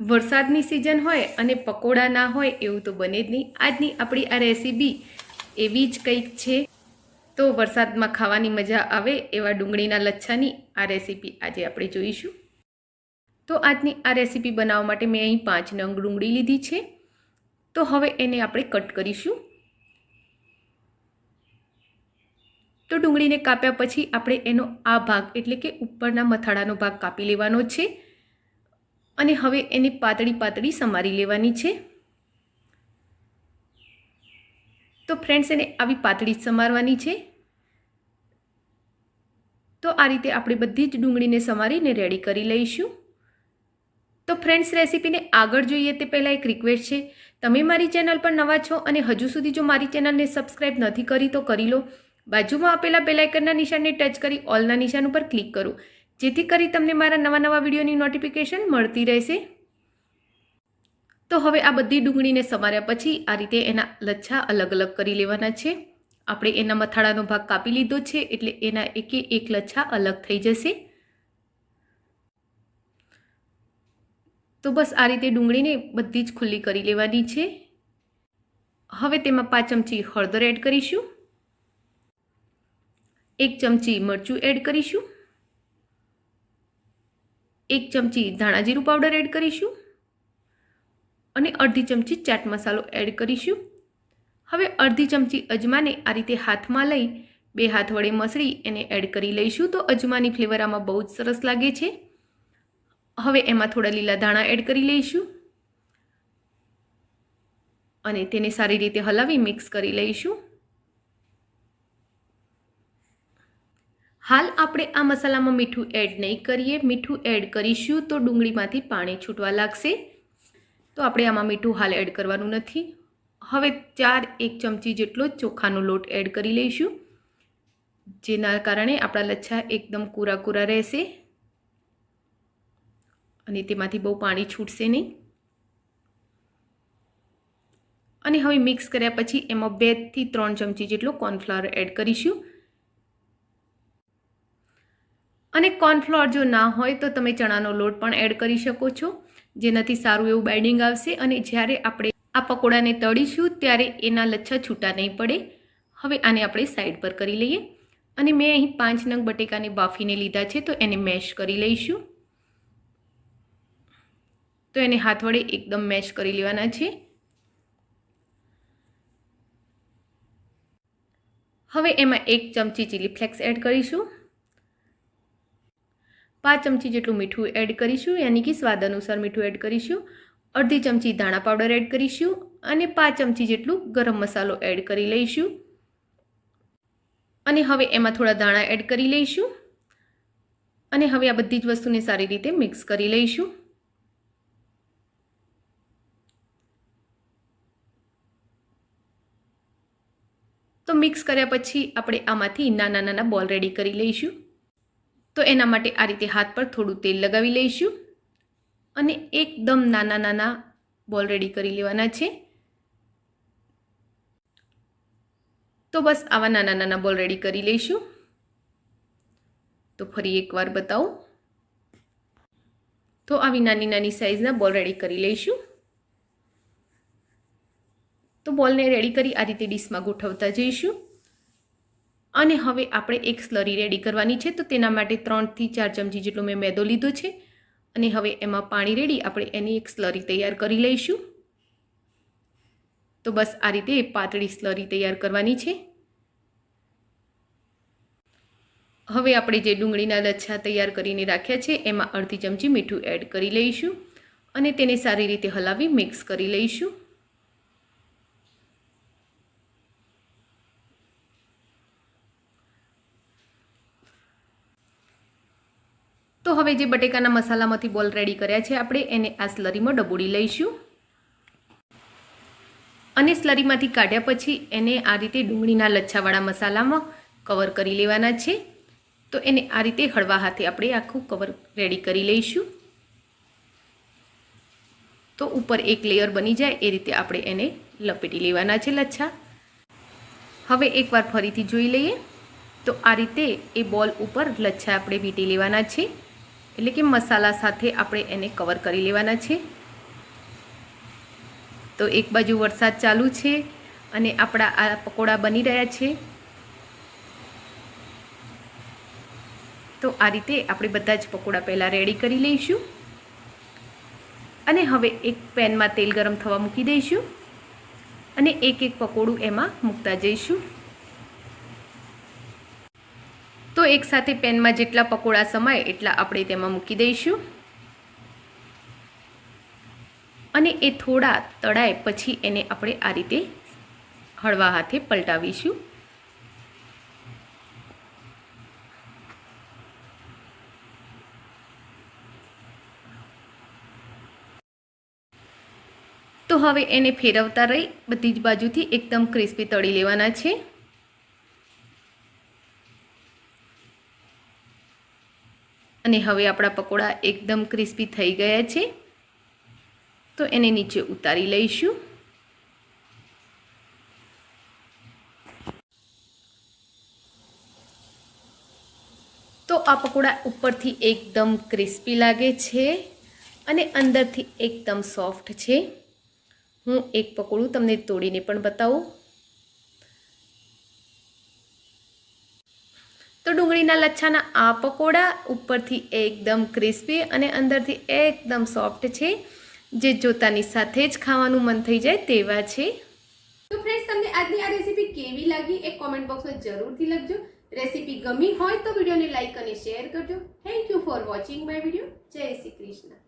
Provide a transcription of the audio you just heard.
વરસાદની સિઝન હોય અને પકોડા ના હોય એવું તો બને જ નહીં. આજની આપણી આ રેસીપી એવી જ કંઈક છે. તો વરસાદમાં ખાવાની મજા આવે એવા ડુંગળીના લચ્છાની આ રેસીપી આજે આપણે જોઈશું. તો આજની આ રેસીપી બનાવવા માટે મેં અહીં પાંચ નંગ ડુંગળી લીધી છે. તો હવે એને આપણે કટ કરીશું. તો ડુંગળીને કાપ્યા પછી આપણે એનો આ ભાગ એટલે કે ઉપરના મથાળાનો ભાગ કાપી લેવાનો છે. અને હવે એને પાતળી પાતળી સમારી લેવાની છે. તો ફ્રેન્ડ્સ એને આવી પાતળી સમારવાની છે. તો આ રીતે આપણે બધી જ ડુંગળીને સમારીને રેડી કરી લઈશું. તો ફ્રેન્ડ્સ રેસીપીને આગળ જોઈએ તે પહેલાં એક રિક્વેસ્ટ છે. તમે મારી ચેનલ પર નવા છો અને હજુ સુધી જો મારી ચેનલને સબસ્ક્રાઈબ નથી કરી તો કરી લો. બાજુમાં આપેલા બેલાઇકનના નિશાનને ટચ કરી ઓલના નિશાન ઉપર ક્લિક કરો. જેથી કરી તમને મારા નવા નવા વિડીયોની નોટિફિકેશન મળતી રહેશે. તો હવે આ બધી ડુંગળીને સમાર્યા પછી આ રીતે એના લચ્છા અલગ અલગ કરી લેવાના છે. આપણે એના મથાળાનો ભાગ કાપી લીધો છે એટલે એના એકે એક લચ્છા અલગ થઈ જશે. તો બસ આ રીતે ડુંગળીને બધી જ ખુલ્લી કરી લેવાની છે. હવે તેમાં પાંચ ચમચી હળદર એડ કરીશું. એક ચમચી મરચું એડ કરીશું. એક ચમચી ધાણા જીરું પાવડર એડ કરીશું અને અડધી ચમચી ચાટ મસાલો એડ કરીશું. હવે અડધી ચમચી અજમાને આ રીતે હાથમાં લઈ બે હાથ વડે મસળી એને એડ કરી લઈશું તો અજમાની ફ્લેવર આમાં બહુ જ સરસ લાગે છે. હવે એમાં થોડા લીલા ધાણા એડ કરી લઈશું અને તેને સારી રીતે હલાવી મિક્સ કરી લઈશું. હાલ આપણે આ મસાલામાં મીઠું એડ નહીં કરીએ. મીઠું એડ કરીશું તો ડુંગળીમાંથી પાણી છૂટવા લાગશે. તો આપણે આમાં મીઠું હાલ એડ કરવાનું નથી. હવે ચાર એક ચમચી જેટલો ચોખાનો લોટ એડ કરી લઈશું. જેના કારણે આપણા લચ્છા એકદમ કૂરા કૂરા રહેશે. અને તેમાંથી બહુ પાણી છૂટશે નહીં. અને હવે મિક્સ કર્યા પછી એમાં બેથી ત્રણ ચમચી જેટલો કોર્નફ્લાવર એડ કરીશું. અને કોર્નફ્લોર જો ના હોય તો તમે ચણાનો લોટ પણ એડ કરી શકો છો. જેનાથી સારું એવું બાઇડિંગ આવશે અને જ્યારે આપણે આ પકોડાને તળીશું ત્યારે એના લચ્છા છૂટા નહીં પડે. હવે આને આપણે સાઈડ પર કરી લઈએ. અને મેં અહીં પાંચ નંગ બટેકાને બાફીને લીધા છે તો એને મેશ કરી લઈશું. તો એને હાથ વડે એકદમ મેશ કરી લેવાના છે. હવે એમાં એક ચમચી ચીલી ફ્લેક્સ એડ કરીશું. પાંચ ચમચી જેટલું મીઠું એડ કરીશું, યાની કે સ્વાદ અનુસાર મીઠું એડ કરીશું. અડધી ચમચી ધાણા પાવડર એડ કરીશું અને પાંચ ચમચી જેટલું ગરમ મસાલો એડ કરી લઈશું. અને હવે એમાં થોડા દાણા એડ કરી લઈશું. અને હવે આ બધી જ વસ્તુને સારી રીતે મિક્સ કરી લઈશું. તો મિક્સ કર્યા પછી આપણે આમાંથી નાના નાના બોલ રેડી કરી લઈશું. તો એના માટે આ રીતે હાથ પર થોડું તેલ લગાવી લઈશું અને એકદમ નાના નાના બોલ રેડી કરી લેવાના છે. તો બસ આવા નાના નાના બોલ રેડી કરી લઈશું. તો ફરી એકવાર બતાવું. તો આવી નાની નાની સાઇઝના બોલ રેડી કરી લઈશું. તો બોલને રેડી કરી આ રીતે ડીશમાં ગોઠવતા જઈશું. અને હવે આપણે એક સ્લરી રેડી કરવાની છે, તો તેના માટે ત્રણથી ચાર ચમચી જેટલો મેં મેદો લીધો છે. અને હવે એમાં પાણી રેડી આપણે એની એક સ્લરી તૈયાર કરી લઈશું. તો બસ આ રીતે પાતળી સ્લરી તૈયાર કરવાની છે. હવે આપણે જે ડુંગળીના લચ્છા તૈયાર કરીને રાખ્યા છે, એમાં અડધી ચમચી મીઠું એડ કરી લઈશું. અને તેને સારી રીતે હલાવી મિક્સ કરી લઈશું. તો હવે જે બટેકાના મસાલામાંથી બોલ રેડી કર્યા છે, આપણે એને આ સ્લરીમાં ડબોડી લઈશું. અને સ્લરીમાંથી કાઢ્યા પછી એને આ રીતે ડુંગળીના લચ્છાવાળા મસાલામાં કવર કરી લેવાના છે. તો એને આ રીતે હળવા હાથે આપણે આખું કવર રેડી કરી લઈશું. તો ઉપર એક લેયર બની જાય, એ રીતે આપણે એને લપેટી લેવાના છે લચ્છા. હવે એકવાર ફરીથી જોઈ લઈએ. તો આ રીતે એ બોલ ઉપર લચ્છા આપણે વીંટી લેવાના છે. એટલે કે મસાલા સાથે આપણે એને કવર કરી લેવાના છે. તો એક બાજુ વરસાદ ચાલુ છે અને આપણા આ પકોડા બની રહ્યા છે. તો આ રીતે આપણે બધા જ પકોડા પહેલાં રેડી કરી લઈશું. અને હવે એક પેનમાં તેલ ગરમ થવા મૂકી દઈશું. અને એક એક પકોડું એમાં મૂકતા જઈશું. તો એક સાથે પેનમાં જેટલા પકોડા સમાય એટલા આપણે તેમાં મૂકી દઈશું. અને એ થોડા તળાય પછી એને આપણે આ રીતે હળવા હાથે પલટાવીશું. તો હવે એને ફેરવતા રહી બધી જ બાજુથી એકદમ ક્રિસ્પી તળી લેવાના છે. અને હવે આપણા પકોડા એકદમ ક્રિસ્પી થઈ ગયા છે. તો એને નીચે ઉતારી લઈશું. તો આ પકોડા ઉપરથી એકદમ ક્રિસ્પી લાગે છે અને અંદરથી એકદમ સોફ્ટ છે. હું એક પકોડું તમને તોડીને પણ બતાવું. તો ડુંગળીના લચ્છાના આ પકોડા ઉપરથી એકદમ ક્રિસ્પી અને અંદરથી એકદમ સોફ્ટ છે. જે જોતાની સાથે જ ખાવાનું મન થઈ જાય તેવા છે. તો ફ્રેન્ડ્સ તમને આજની આ રેસીપી કેવી લાગી એ કોમેન્ટ બોક્સમાં જરૂરથી લખજો. રેસીપી ગમી હોય તો વિડીયોને લાઇક અને શેર કરજો. Thank you for watching my video જય શ્રી કૃષ્ણ.